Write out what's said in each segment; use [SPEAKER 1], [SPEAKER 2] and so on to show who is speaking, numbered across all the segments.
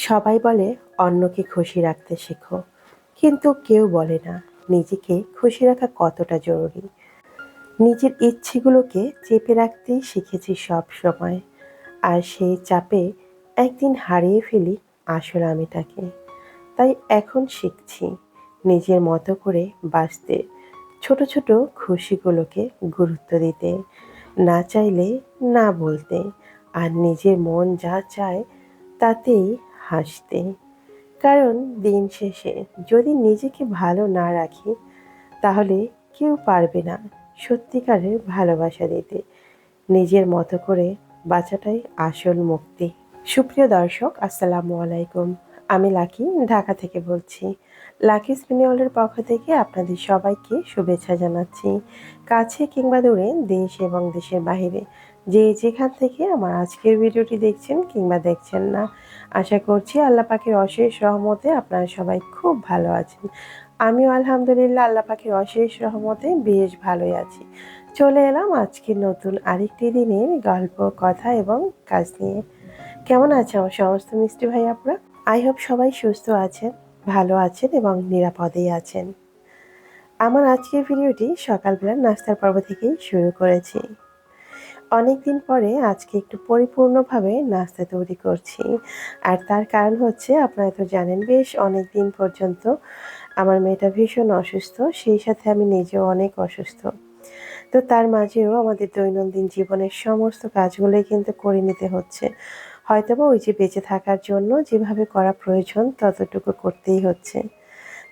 [SPEAKER 1] সবাই বলে, অন্যকে খুশি রাখতে শেখো। কিন্তু কেউ বলে না, নিজেকে খুশি রাখা কতটা জরুরি? নিজের ইচ্ছেগুলোকে চেপে রাখতেই শিখেছি সব সময়। আর সেই চাপে একদিন হারিয়ে ফেলি আসল আমিটাকে। তাই এখন শিখছি নিজের মতো করে বাঁচতে, ছোট ছোট খুশিগুলোকে গুরুত্ব দিতে, না চাইলে না বলতে। আর নিজের মন যা চায় তাতেই হাসতে। কারণ দিন শেষে যদি নিজেকে ভালো না রাখি, তাহলে কেউ পারবে না সত্যিকারের ভালোবাসা দিতে। নিজের মতো করে বাঁচাটাই আসল মুক্তি। সুপ্রিয় দর্শক, আসসালামু আলাইকুম। আমি লাকি, ঢাকা থেকে বলছি। লাকি স্পিনিওলের পক্ষ থেকে আপনাদের সবাইকে শুভেচ্ছা জানাচ্ছি। কাছে কিংবা দূরে, দেশ এবং দেশের বাইরে যে যেখান থেকে আমার আজকের ভিডিওটি দেখছেন কিংবা দেখছেন না, আশা করছি আল্লাহ পাখির অশেষ রহমতে আপনারা সবাই খুব ভালো আছেন। আমিও আলহামদুলিল্লাহ আল্লাহ পাখির অশেষ রহমতে বেশ ভালোই আছি। চলে এলাম আজকের নতুন আরেকটি দিনের গল্প, কথা এবং কাজ নিয়ে। কেমন আছে আমার সমস্ত মিষ্টি ভাই আপনারা? আই হোপ সবাই সুস্থ আছেন, ভালো আছেন এবং নিরাপদেই আছেন। আমার আজকের ভিডিওটি সকালবেলা নাস্তার পর্ব থেকেই শুরু করেছি। অনেক দিন পরে আজকে একটু পরিপূর্ণভাবে নাস্তা তৈরি করছি। আর তার কারণ হচ্ছে, আপনারা তো জানেন বেশ অনেক দিন পর্যন্ত আমার মেয়েটা ভীষণ অসুস্থ, সেই সাথে আমি নিজেও অনেক অসুস্থ। তো তার মাঝেও আমাদের দৈনন্দিন জীবনের সমস্ত কাজগুলোই কিন্তু করে নিতে হচ্ছে। হয়তোবা ওই যে বেঁচে থাকার জন্য যেভাবে করা প্রয়োজন, ততটুকু করতেই হচ্ছে।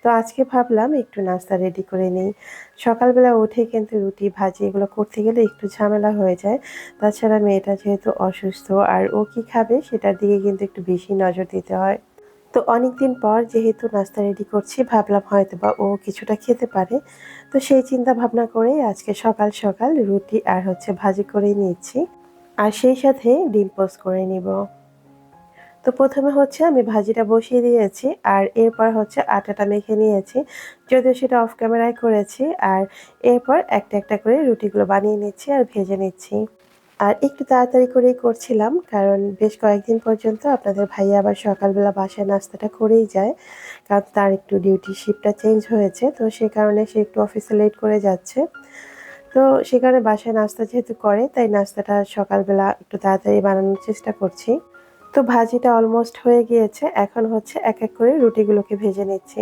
[SPEAKER 1] তো আজকে ভাবলাম একটু নাস্তা রেডি করে নিই। সকালবেলা উঠে কিন্তু রুটি ভাজি এগুলো করতে গেলে একটু ঝামেলা হয়ে যায়। তাছাড়া মেয়েটা যেহেতু অসুস্থ আর ও কি খাবে সেটার দিকে কিন্তু একটু বেশি নজর দিতে হয়। তো অনেক দিন পর যেহেতু নাস্তা রেডি করছি, ভাবলাম হয়তো বা ও কিছুটা খেতে পারে। তো সেই চিন্তা ভাবনা করে আজকে সকাল সকাল রুটি আর হচ্ছে ভাজি করে নিচ্ছি। আর সেই সাথে ডিম পোস্ট করে নিব। তো প্রথমে হচ্ছে আমি ভাজিটা বসিয়ে দিয়েছি আর এরপর হচ্ছে আটাটা মেখে নিয়েছি। যদিও সেটা অফ ক্যামেরায় করেছি আর এরপর একটা একটা করে রুটিগুলো বানিয়ে নিচ্ছি আর ভেজে নিচ্ছি। আর একটু তাড়াতাড়ি করেই করছিলাম কারণ বেশ কয়েকদিন পর্যন্ত আপনাদের ভাইয়া আবার সকালবেলা বাসায় নাস্তাটা করেই যায়। কারণ তার একটু ডিউটি শিফটটা চেঞ্জ হয়েছে, তো সে কারণে সে একটু অফিসে লেট করে যাচ্ছে। তো সে কারণে বাসায় নাস্তা যেহেতু করে, তাই নাস্তাটা সকালবেলা একটু তাড়াতাড়ি বানানোর চেষ্টা করছি। তো ভাজিটা অলমোস্ট হয়ে গিয়েছে। এখন হচ্ছে এক এক করে রুটিগুলোকে ভেজে নিচ্ছি।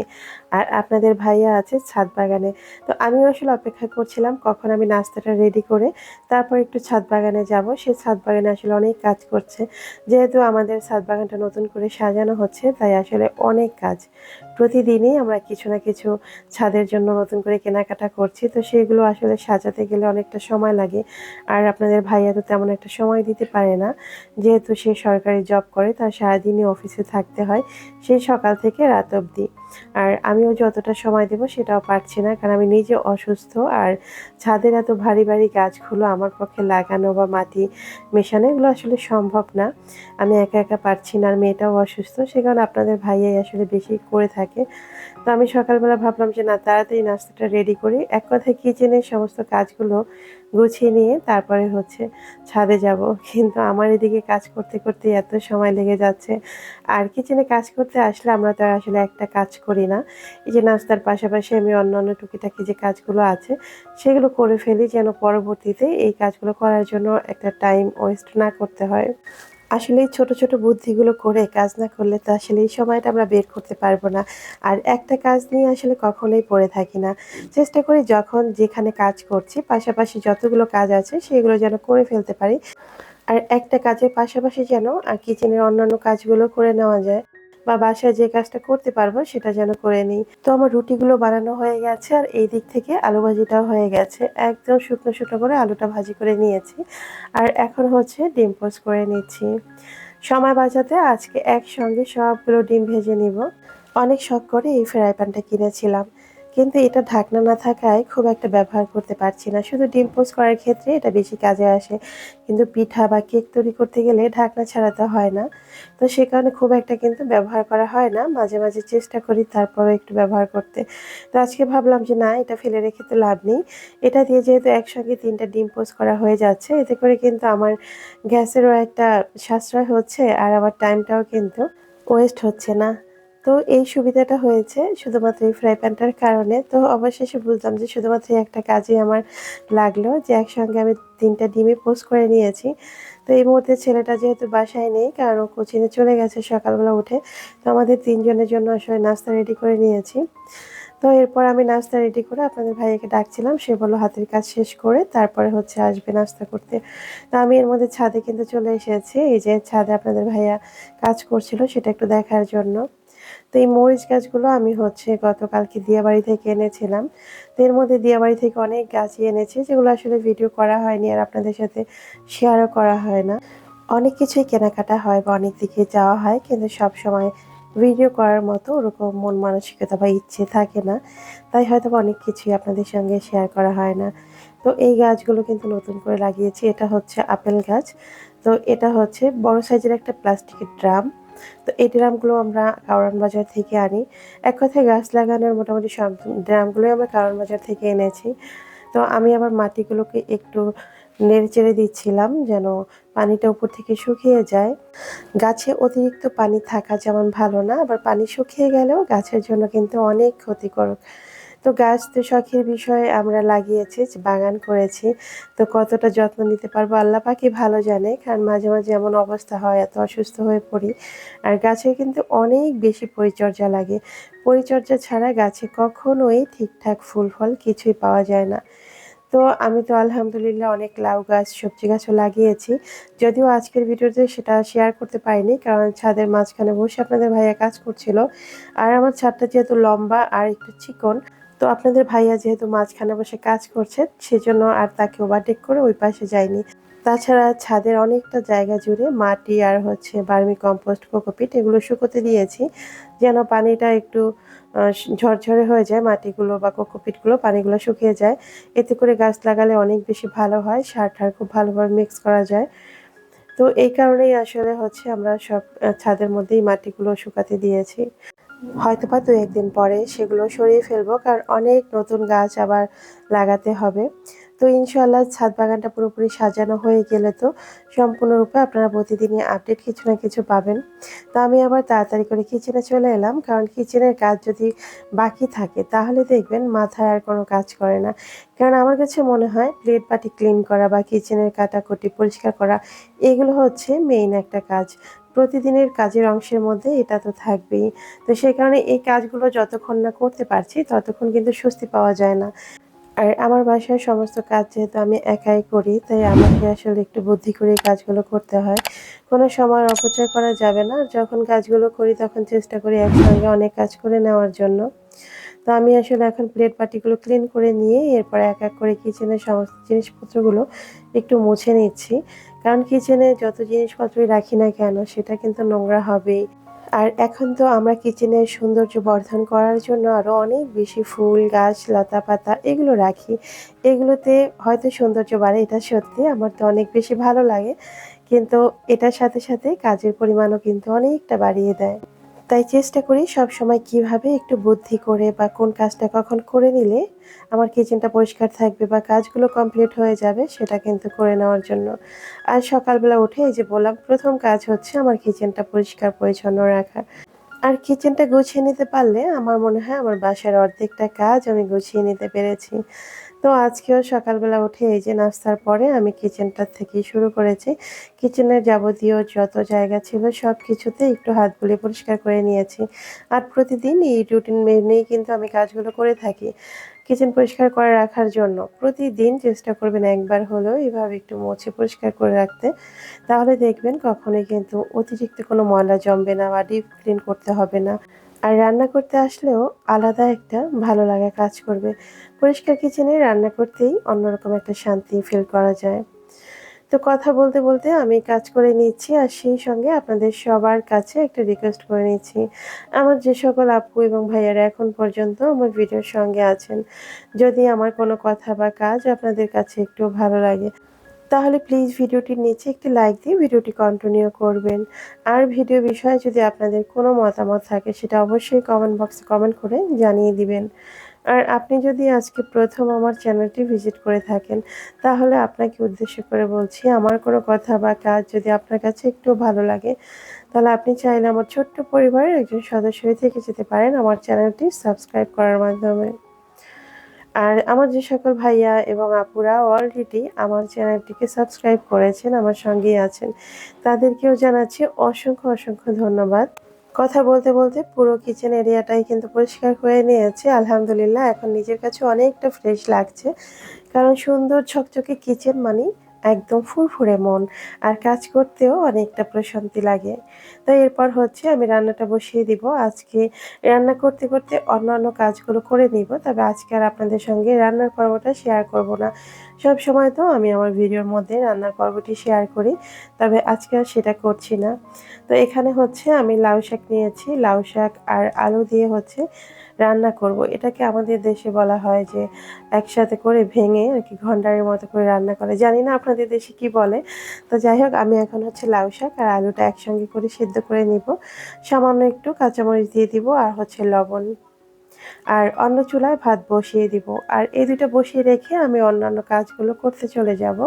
[SPEAKER 1] আর আপনাদের ভাইয়া আছে ছাদ বাগানে। তো আমিও আসলে অপেক্ষা করছিলাম কখন আমি নাস্তাটা রেডি করে তারপর একটু ছাদ বাগানে যাব। সে ছাদ বাগানে আসলে অনেক কাজ করছে। যেহেতু আমাদের ছাদ বাগানটা নতুন করে সাজানো হচ্ছে, তাই আসলে অনেক কাজ। প্রতিদিনই আমরা কিছু না কিছু ছাদের জন্য নতুন করে কেনাকাটা করছি। তো সেগুলো আসলে সাজাতে গেলে অনেকটা সময় লাগে। আর আপনাদের ভাইয়া তো তেমন একটা সময় দিতে পারে না। যেহেতু সে সরকারি জব করে, তার সারাদিনই অফিসে থাকতে হয়। সেই সকাল থেকে রাত অবধি। আর আমিও যতটা সময় দেব সেটাও পারছি না, কারণ আমি নিজে অসুস্থ আর ছাদের এত ভারী ভারী গাছগুলো আমার পক্ষে লাগানো বা মাটি মেশানো এগুলো আসলে সম্ভব না। আমি একা একা পারছি না আর মেয়েটাও অসুস্থ, সে কারণে আপনাদের ভাইয়াই আসলে বেশি করে থাকে। তো আমি সকালবেলা ভাবলাম যে না, তাড়াতাড়ি নাস্তাটা রেডি করি। এক কথায় কিচেনের সমস্ত কাজগুলো গুছিয়ে নিয়ে তারপরে হচ্ছে ছাদে যাব। কিন্তু আমার এদিকে কাজ করতে করতে এত সময় লেগে যাচ্ছে। আর কিচেনে কাজ করতে আসলে আমরা তো আসলে একটা কাজ করি না। এই যে নাস্তার পাশাপাশি আমি অন্য অন্য টুকিটাকি যে কাজগুলো আছে, সেগুলো করে ফেলি যেন পরবর্তীতে এই কাজগুলো করার জন্য একটা টাইম ওয়েস্ট না করতে হয়। আসলে ছোট ছোট বুদ্ধিগুলো করে কাজ না করলে তো আসলে এই সময়টা আমরা বের করতে পারব না। আর একটা কাজ নিয়ে আসলে কখনোই পড়ে থাকি না। চেষ্টা করি যখন যেখানে কাজ করছি, পাশাপাশি যতগুলো কাজ আছে সেগুলো যেন করে ফেলতে পারি। আর একটা কাজের পাশাপাশি যেন আর কিচেনের অন্যান্য কাজগুলো করে নেওয়া যায়। বা বাসায় যে কাজটা করতে পারব সেটা যেন করে নিই। তো আমার রুটিগুলো বানানো হয়ে গেছে আর এই দিক থেকে আলু ভাজিটাও হয়ে গেছে। একদম শুকনো শুকনো করে আলুটা ভাজি করে নিয়েছি। আর এখন হচ্ছে ডিম পোস্ট করে নিচ্ছি। সময় বাঁচাতে আজকে একসঙ্গে সবগুলো ডিম ভেজে নিব। অনেক শখ করে এই ফ্রাই প্যানটা কিনেছিলাম। কিন্তু এটা ঢাকনা না থাকায় খুব একটা ব্যবহার করতে পারছি না। শুধু ডিম পোস্ট করার ক্ষেত্রে এটা বেশি কাজে আসে। কিন্তু পিঠা বা কেক তৈরি করতে গেলে ঢাকনা ছাড়াতে হয় না। তো সে কারণে খুব একটা কিন্তু ব্যবহার করা হয় না। মাঝে মাঝে চেষ্টা করি তারপরে একটু ব্যবহার করতে। তো আজকে ভাবলাম যে না, এটা ফেলে রেখে তো লাভ নেই। এটা দিয়ে যেহেতু একসঙ্গে তিনটা ডিম পোস্ট করা হয়ে যাচ্ছে, এতে করে কিন্তু আমার গ্যাসেরও একটা সাশ্রয় হচ্ছে আর আমার টাইমটাও কিন্তু ওয়েস্ট হচ্ছে না। তো এই সুবিধাটা হয়েছে শুধুমাত্র এই ফ্রাই প্যানটার কারণে। তো অবশেষে বুঝলাম যে শুধুমাত্র একটা কাজই আমার লাগল যে একসঙ্গে আমি তিনটা ডিমই পোস্ট করে নিয়েছি। তো এই মুহূর্তে ছেলেটা যেহেতু বাসায় নেই, কারণ ও কোচিনে চলে গেছে সকালবেলা উঠে, তো আমাদের তিনজনের জন্য আসলে নাস্তা রেডি করে নিয়েছি। তো এরপর আমি নাস্তা রেডি করে আপনাদের ভাইয়াকে ডাকছিলাম, সে বলল, হাতের কাজ শেষ করে তারপরে হচ্ছে আসবে নাস্তা করতে। তো আমি এর মধ্যে ছাদে কিন্তু চলে এসেছি। এই যে ছাদে আপনাদের ভাইয়া কাজ করছিল, সেটা একটু দেখার জন্য। তো এই মরিচ গাছগুলো আমি হচ্ছে গতকালকে দিয়াবাড়ি থেকে এনেছিলাম। তো এর মধ্যে দিয়াবাড়ি থেকে অনেক গাছই এনেছি, যেগুলো আসলে ভিডিও করা হয়নি আর আপনাদের সাথে শেয়ারও করা হয় না। অনেক কিছুই কেনাকাটা হয় বা অনেক দিকে যাওয়া হয়, কিন্তু সব সময় ভিডিও করার মতো ওরকম মন মানসিকতা বা ইচ্ছে থাকে না। তাই হয়তো অনেক কিছুই আপনাদের সঙ্গে শেয়ার করা হয় না। তো এই গাছগুলো কিন্তু নতুন করে লাগিয়েছি, এটা হচ্ছে আপেল গাছ। তো এটা হচ্ছে বড় সাইজের একটা প্লাস্টিকের ড্রাম তো এই ড্রামগুলো আমরা কারণ বাজার থেকে আনি। এক কথায় গাছ লাগানোর মোটামুটি সব ড্রামগুলোই আমরা কারণ বাজার থেকে এনেছি। তো আমি আবার মাটিগুলোকে একটু নেড়ে চেড়ে দিচ্ছিলাম যেন পানিটা উপর থেকে শুকিয়ে যায়। গাছে অতিরিক্ত পানি থাকা যেমন ভালো না, আবার পানি শুকিয়ে গেলেও গাছের জন্য কিন্তু অনেক ক্ষতিকর তো গাছ তো শখের বিষয়ে, আমরা লাগিয়েছি বাগান করেছি। তো কতটা যত্ন নিতে পারব আল্লাহ পাখি ভালো জানে, কারণ মাঝে মাঝে এমন অবস্থা হয়, এত অসুস্থ হয়ে পড়ি। আর গাছের কিন্তু অনেক বেশি পরিচর্যা লাগে। পরিচর্যা ছাড়া গাছে কখনোই ঠিকঠাক ফুল ফল কিছুই পাওয়া যায় না। তো আমি তো আলহামদুলিল্লাহ অনেক লাউ গাছ, সবজি গাছও লাগিয়েছি। যদিও আজকের ভিডিওতে সেটা শেয়ার করতে পারিনি, কারণ ছাদের মাঝখানে বসে আপনাদের ভাইয়া কাজ করছিল। আর আমার ছাদটা যেহেতু লম্বা আর একটু চিকন তো আপনাদের ভাইয়া যেহেতু মাঝখানে বসে কাজ করছে, সেজন্য আর তাকে ওভারটেক করে ওই পাশে যায়নি। তাছাড়া ছাদের অনেকটা জায়গা জুড়ে মাটি আর হচ্ছে বার্মি কম্পোস্ট, কোকোপিট এগুলো শুকোতে দিয়েছি, যেন পানিটা একটু ঝরঝরে হয়ে যায় মাটিগুলো বা কোকোপিটগুলো, পানিগুলো শুকিয়ে যায়। এতে করে গাছ লাগালে অনেক বেশি ভালো হয়, সার ঠার খুব ভালোভাবে মিক্স করা যায়। তো এই কারণেই আসলে হচ্ছে আমরা সব ছাদের মধ্যেই মাটিগুলো শুকাতে দিয়েছি। হয়তো বা দু একদিন পরে সেগুলো সরিয়ে ফেলব, কারণ অনেক নতুন গাছ আবার লাগাতে হবে। তো ইনশাল্লাহ ছাদ বাগানটা পুরোপুরি সাজানো হয়ে গেলে তো সম্পূর্ণরূপে আপনারা প্রতিদিনই আপডেট কিছু না কিছু পাবেন। তো আমি আবার তাড়াতাড়ি করে কিচেনে চলে এলাম, কারণ কিচেনের কাজ যদি বাকি থাকে, তাহলে দেখবেন মাথায় আর কোনো কাজ করে না। কারণ আমার কাছে মনে হয় প্লেট বাটি ক্লিন করা বা কিচেনের কাটাকুটি পরিষ্কার করা, এগুলো হচ্ছে মেইন একটা কাজ। প্রতিদিনের কাজের অংশের মধ্যে এটা তো থাকবেই। তো সেই কারণে এই কাজগুলো যতক্ষণ না করতে পারছি, ততক্ষণ কিন্তু স্বস্তি পাওয়া যায় না। আর আমার বাসায় সমস্ত কাজ যেহেতু আমি একাই করি, তাই আমাকে আসলে একটু বুদ্ধি করে কাজগুলো করতে হয়। কোনো সময় অপচয় করা যাবে না। যখন কাজগুলো করি তখন চেষ্টা করি একসঙ্গে অনেক কাজ করে নেওয়ার জন্য। তো আমি আসলে এখন প্লেট পাটিগুলো ক্লিন করে নিয়ে এরপর এক এক করে কিচেনের সমস্ত জিনিসপত্রগুলো একটু মুছে নিচ্ছি। কারণ কিচেনে যত জিনিসপত্রই রাখি না কেন, সেটা কিন্তু নোংরা হবেই। আর এখন তো আমরা কিচেনের সৌন্দর্য বর্ধন করার জন্য আরও অনেক বেশি ফুল গাছ, লতা পাতা এগুলো রাখি। এগুলোতে হয়তো সৌন্দর্য বাড়ে, এটা সত্যি। আমার তো অনেক বেশি ভালো লাগে। কিন্তু এটার সাথে সাথে কাজের পরিমাণও কিন্তু অনেকটা বাড়িয়ে দেয়। তাই চেষ্টা করি সব সময় কীভাবে একটু বুদ্ধি করে বা কোন কাজটা কখন করে নিলে আমার কিচেনটা পরিষ্কার থাকবে বা কাজগুলো কমপ্লিট হয়ে যাবে সেটা কিন্তু করে নেওয়ার জন্য। আর সকালবেলা উঠে এই যে বললাম, প্রথম কাজ হচ্ছে আমার কিচেনটা পরিষ্কার পরিচ্ছন্ন রাখা। আর কিচেনটা গুছিয়ে নিতে পারলে আমার মনে হয় আমার বাসার অর্ধেকটা কাজ আমি গুছিয়ে নিতে পেরেছি। তো আজকেও সকালবেলা উঠে এই যে নাস্তার পরে আমি কিচেনটার থেকেই শুরু করেছি। কিচেনের যাবতীয় যত জায়গা ছিল সব কিছুতে একটু হাত বুলিয়ে পরিষ্কার করে নিয়েছি। আর প্রতিদিন এই রুটিন মেনেই কিন্তু আমি কাজগুলো করে থাকি। কিচেন পরিষ্কার করে রাখার জন্য প্রতিদিন চেষ্টা করবেন একবার হলেও এভাবে একটু মোছে পরিষ্কার করে রাখতে। তাহলে দেখবেন কখনোই কিন্তু অতিরিক্ত কোনো ময়লা জমবে না বা ডিপ ক্লিন করতে হবে না। আর রান্না করতে আসলেও আলাদা একটা ভালো লাগা কাজ করবে। পরিষ্কার কিচেনে রান্না করতেই অন্যরকম একটা শান্তি ফিল করা যায়। তো কথা বলতে বলতে আমি কাজ করে নিচ্ছি আর সেই সঙ্গে আপনাদের সবার কাছে একটা রিকোয়েস্ট করে নিচ্ছি। আমার যে সকল আপু এবং ভাইয়ারা এখন পর্যন্ত আমার ভিডিওর সঙ্গে আছেন, যদি আমার কোনো কথা বা কাজ আপনাদের কাছে একটু ভালো লাগে, তাহলে প্লিজ ভিডিওটির নিচে একটি লাইক দিয়ে ভিডিওটি কন্টিনিউ করবেন। আর ভিডিও বিষয়ে যদি আপনাদের কোনো মতামত থাকে, সেটা অবশ্যই কমেন্ট বক্সে কমেন্ট করে জানিয়ে দিবেন। আর আপনি যদি আজকে প্রথম আমার চ্যানেলটি ভিজিট করে থাকেন, তাহলে আপনাকে উদ্দেশ্য করে বলছি, আমার কোনো কথা বা কাজ যদি আপনার কাছে একটু ভালো লাগে, তাহলে আপনি চাইলে আমার ছোট্ট পরিবারের একজন সদস্য হয়ে থেকে যেতে পারেন আমার চ্যানেলটি সাবস্ক্রাইব করার মাধ্যমে। আর আমার যে সকল ভাইয়া এবং আপুরা অলরেডি আমার চ্যানেলটিকে সাবস্ক্রাইব করেছেন, আমার সঙ্গেই আছেন, তাদেরকেও জানাচ্ছি অসংখ্য অসংখ্য ধন্যবাদ। কথা বলতে বলতে পুরো কিচেন এরিয়াটাই কিন্তু পরিষ্কার করে নিয়েছে। আলহামদুলিল্লাহ, এখন নিজের কাছে অনেকটা ফ্রেশ লাগছে। কারণ সুন্দর ঝকঝকে কিচেন মানে একদম ফুরফুরে মন আর কাজ করতেও অনেকটা প্রশান্তি লাগে। তো এরপর হচ্ছে আমি রান্নাটা বসিয়ে দিব। আজকে রান্না করতে করতে অন্যান্য কাজগুলো করে নিব। তবে আজকে আর আপনাদের সঙ্গে রান্নার পর্বটা শেয়ার করব না। সব সময় তো আমি আমার ভিডিওর মধ্যে রান্নার পর্বটি শেয়ার করি। তবে আজকে আর সেটা করছি না। তো এখানে হচ্ছে আমি লাউ শাক নিয়েছি। লাউ শাক আর আলু দিয়ে হচ্ছে রান্না করব। এটাকে আমাদের দেশে বলা হয় যে একসাথে করে ভেঙে আর কি ঘন্টারের মতো করে রান্না করে। জানি না আপনাদের দেশে কি বলে। তো যাই হোক, আমি এখন হচ্ছে লাউ শাক আর আলুটা একসঙ্গে করে সিদ্ধ করে নিব। সামান্য একটু কাঁচামরিচ দিয়ে দিব আর হচ্ছে লবণ। আর অন্য চুলায় ভাত বসিয়ে দিব। আর এই দুটো বসিয়ে রেখে আমি অন্যান্য কাজগুলো করতে চলে যাব।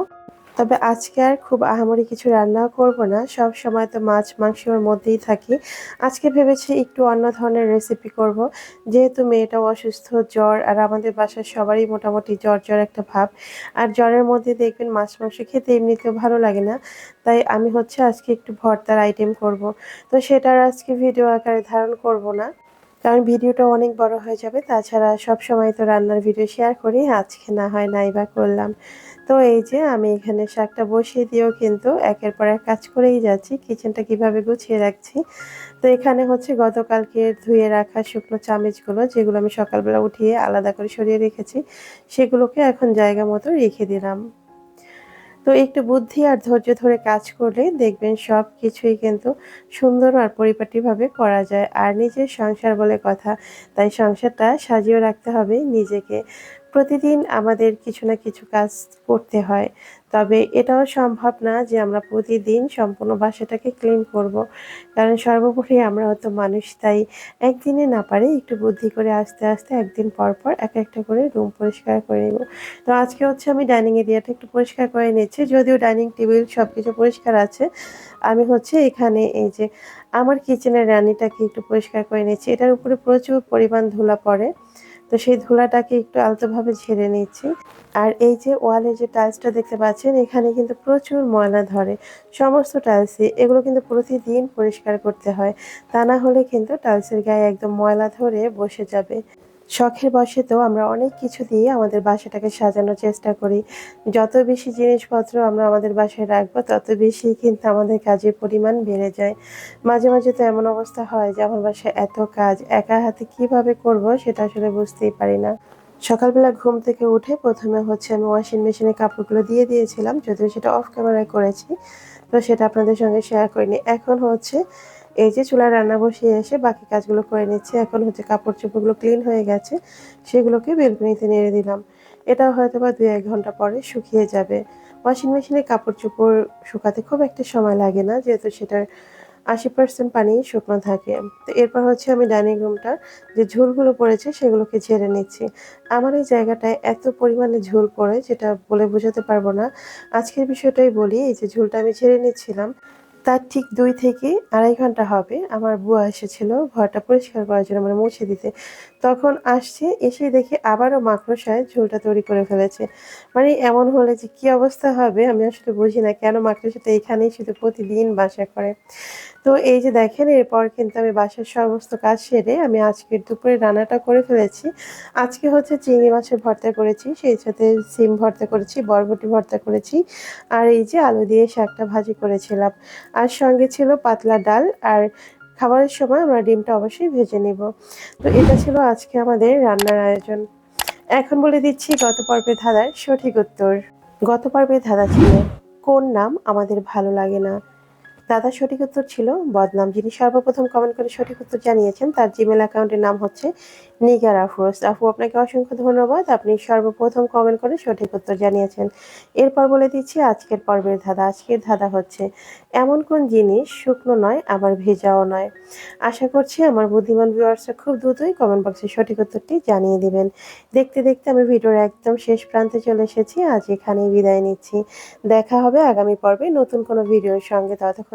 [SPEAKER 1] তবে আজকে আর খুব আহামরি কিছু রান্নাও করব না। সব সময় তো মাছ মাংসের মধ্যেই থাকি। আজকে ভেবেছি একটু অন্য ধরনের রেসিপি করব। যেহেতু মেয়েটাও অসুস্থ, জ্বর, আর আমাদের বাসার সবারই মোটামুটি জ্বর জ্বর একটা ভাব। আর জ্বরের মধ্যে দেখবেন মাছ, মাংস খেতে এমনিতেও ভালো লাগে না। তাই আমি হচ্ছে আজকে একটু ভর্তার আইটেম করব। তো সেটার আজকে ভিডিও আকারে ধারণ করব না। কারণ ভিডিওটা অনেক বড় হয়ে যাবে। তাছাড়া সব সময় তো রান্নার ভিডিও শেয়ার করি। আজকে না হয় নাই বা করলাম। তো এই যে আমি এখানে শাকটা বসিয়ে দিয়েও কিন্তু একের পর এক কাজ করেই যাচ্ছি। কিচেনটা কীভাবে গুছিয়ে রাখছি? তো এখানে হচ্ছে গতকালকে ধুয়ে রাখা শুকনো চামিচগুলো, যেগুলো আমি সকালবেলা উঠিয়ে আলাদা করে সরিয়ে রেখেছি, সেগুলোকে এখন জায়গা মতো রেখে দিলাম। তো একটু বুদ্ধি আর ধৈর্য ধরে কাজ করলে দেখবেন সব কিছুই কিন্তু সুন্দর আর পরিপাটিভাবে করা যায়। আর নিজের সংসার বলে কথা, তাই সংসারটা সাজিয়ে রাখতে হবে নিজেকে। প্রতিদিন আমাদের কিছু না কিছু কাজ করতে হয়। তবে এটাও সম্ভব না যে আমরা প্রতিদিন সম্পূর্ণ বাসাটাকে ক্লিন করব। কারণ সর্বোপরি আমরা হয়তো মানুষ, তাই একদিনে না পারে একটু বুদ্ধি করে আস্তে আস্তে একদিন পর পর এক একটা করে রুম পরিষ্কার করে নেব। তো আজকে হচ্ছে আমি ডাইনিং এরিয়াটা একটু পরিষ্কার করে নিচ্ছি। যদিও ডাইনিং টেবিল সব কিছু পরিষ্কার আছে, আমি হচ্ছে এখানে এই যে আমার কিচেনের রানিটাকে একটু পরিষ্কার করে নিচ্ছি। এটার উপরে প্রচুর পরিমাণ ধুলা পড়ে। তো সেই ধুলাটাকে একটু আলতোভাবে ঝেড়ে নিচ্ছি। আর এই যে ওয়ালে যে টাইলসটা দেখতে পাচ্ছেন, এখানে কিন্তু প্রচুর ময়লা ধরে। সমস্ত টাইলসই, এগুলো কিন্তু প্রতিদিন পরিষ্কার করতে হয়। তা না হলে কিন্তু টাইলসের গায়ে একদম ময়লা ধরে বসে যাবে। শখের বসেতেও আমরা অনেক কিছু দিয়ে আমাদের বাসাটাকে সাজানোর চেষ্টা করি। যত বেশি জিনিসপত্র আমরা আমাদের বাসায় রাখব, তত বেশি কিন্তু আমাদের কাজের পরিমাণ বেড়ে যায়। মাঝে মাঝে তো এমন অবস্থা হয় যে আমার বাসায় এত কাজ, একা হাতে কীভাবে করব সেটা আসলে বুঝতেই পারি না। সকালবেলা ঘুম থেকে উঠে প্রথমে হচ্ছে আমি ওয়াশিং মেশিনে কাপড়গুলো দিয়ে দিয়েছিলাম, যদিও সেটা অফ ক্যামেরায় করেছি, তো সেটা আপনাদের সঙ্গে শেয়ার করিনি। এখন হচ্ছে এই যে চুলায় রান্না বসিয়ে এসে বাকি কাজগুলো করে নিচ্ছে। এখন হচ্ছে কাপড় চোপড়গুলো ক্লিন হয়ে গেছে, সেগুলোকে বেলকনিতে নেড়ে দিলাম। এটা হয়তো বা দু এক ঘণ্টা পরে শুকিয়ে যাবে। ওয়াশিং মেশিনে কাপড় চোপড় শুকাতে খুব একটা সময় লাগে না, যেহেতু সেটার আশি পার্সেন্ট পানি শুকনো থাকে। তো এরপর হচ্ছে আমি ডাইনিং রুমটার যে ঝুলগুলো পড়েছে সেগুলোকে ঝেড়ে নিচ্ছি। আমার এই জায়গাটায় এত পরিমাণে ঝুল পড়ে, যেটা বলে বোঝাতে পারব না। আজকের বিষয়টাই বলি, এই যে ঝুলটা আমি ঝেড়ে নিচ্ছিলাম। তার ঠিক দুই থেকে আড়াই ঘণ্টা হবে। আমার বুয়া এসেছিল, ঘরটা পরিষ্কার করার জন্য মানে মুছে দিতে। তখন আসছে, এসে দেখে আবারও মাকড়সায় ঝোলটা তৈরি করে ফেলেছে। মানে এমন হলে যে কি অবস্থা হবে আমি আসলে বুঝি না, কেন মাকড়সাটা এখানেই শুধু প্রতিদিন বাসা করে। তো এই যে দেখেন, এরপর কিন্তু আমি বাসার সমস্ত কাজ সেরে আমি আজকের দুপুরে রান্নাটা করে ফেলেছি। আজকে হচ্ছে চিংড়ি মাছের ভর্তা করেছি, সেই সাথে সিম ভর্তা করেছি, বরবটি ভর্তা করেছি, আর এই যে আলু দিয়ে শাকটা ভাজি করেছিলাম। আর সঙ্গে ছিল পাতলা ডাল, আর খাবারের সময় আমরা ডিমটা অবশ্যই ভেজে নিব। তো এটা ছিল আজকে আমাদের রান্নার আয়োজন। এখন বলে দিচ্ছি, গত পর্বে ধাঁধার সঠিক উত্তর। গত পর্বে ধাঁধা ছিল, কোন নাম আমাদের ভালো লাগে না? দাদা সঠিক উত্তর ছিল, বদনাম। যিনি সর্বপ্রথম কমেন্ট করে সঠিক উত্তর জানিয়েছেন, তার জিমেল অ্যাকাউন্টের নাম হচ্ছে নিগার আফরোজ। আপু, আপনাকে অসংখ্য ধন্যবাদ। আপনি সর্বপ্রথম কমেন্ট করে সঠিক উত্তর জানিয়েছেন। এরপর বলে দিচ্ছি, আজকের পর্বের ধাঁধা। আজকের ধাঁধা হচ্ছে, এমন কোন জিনিস শুকনো নয়, আবার ভেজাও নয়? আশা করছি আমার বুদ্ধিমান ভিউয়ার্সরা খুব দ্রুতই কমেন্ট বক্সে সঠিক উত্তরটি জানিয়ে দিবেন। দেখতে দেখতে আমি ভিডিওর একদম শেষ প্রান্তে চলে এসেছি। আজ এখানেই বিদায় নিচ্ছি। দেখা হবে আগামী পর্বে নতুন কোনো ভিডিওর সঙ্গে।